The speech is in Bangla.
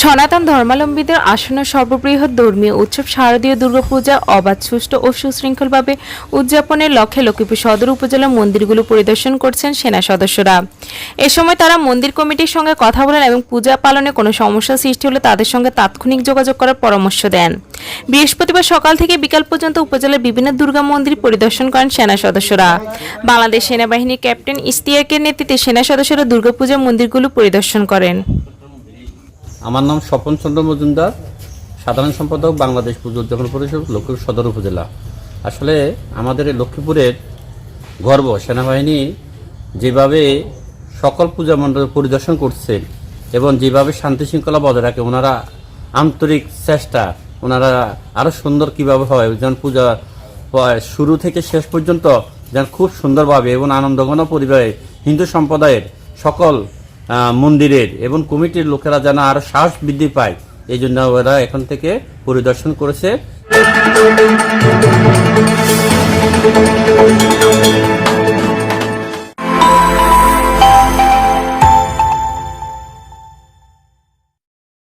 সনাতন ধর্মাবলম্বীদের আসন্ন সর্ববৃহৎ ধর্মীয় উৎসব শারদীয় দুর্গাপূজা, অবাধ, সুষ্ঠু ও সুশৃঙ্খলভাবে উদযাপনের লক্ষ্যে লক্ষ্মীপুর সদর উপজেলার মন্দিরগুলো পরিদর্শন করছেন সেনা সদস্যরা। এ সময় তারা মন্দির কমিটির সঙ্গে কথা বলেন এবং পূজা পালনে কোনো সমস্যা সৃষ্টি হলে তাদের সঙ্গে তাৎক্ষণিক যোগাযোগ করার পরামর্শ দেন। বৃহস্পতিবার সকাল থেকে বিকাল পর্যন্ত উপজেলার বিভিন্ন দুর্গা মন্দির পরিদর্শন করেন সেনা সদস্যরা। বাংলাদেশ সেনাবাহিনীর ক্যাপ্টেন ইস্তিয়াকের নেতৃত্বে সেনা সদস্যরা দুর্গাপূজা মন্দিরগুলো পরিদর্শন করেন। আমার নাম স্বপন চন্দ্র মজুমদার, সাধারণ সম্পাদক, বাংলাদেশ পুজো উদযাপন পরিষদ, লক্ষ্মীপুর সদর উপজেলা। আসলে আমাদের এই লক্ষ্মীপুরের গর্ব, সেনাবাহিনী যেভাবে সকল পূজা মণ্ডল পরিদর্শন করছেন এবং যেভাবে শান্তি শৃঙ্খলা বজায় রাখে, ওনারা আন্তরিক চেষ্টা, ওনারা আরও সুন্দর কীভাবে হয় যেমন পূজা শুরু থেকে শেষ পর্যন্ত যেন খুব সুন্দরভাবে এবং আনন্দঘন পরিবারে হিন্দু সম্প্রদায়ের সকল মন্দিরের এবং কমিটির লোকেরা যেন আরও সাহস বৃদ্ধি পায়। এই জন্য ওরা এখন থেকে পরিদর্শন করেছে।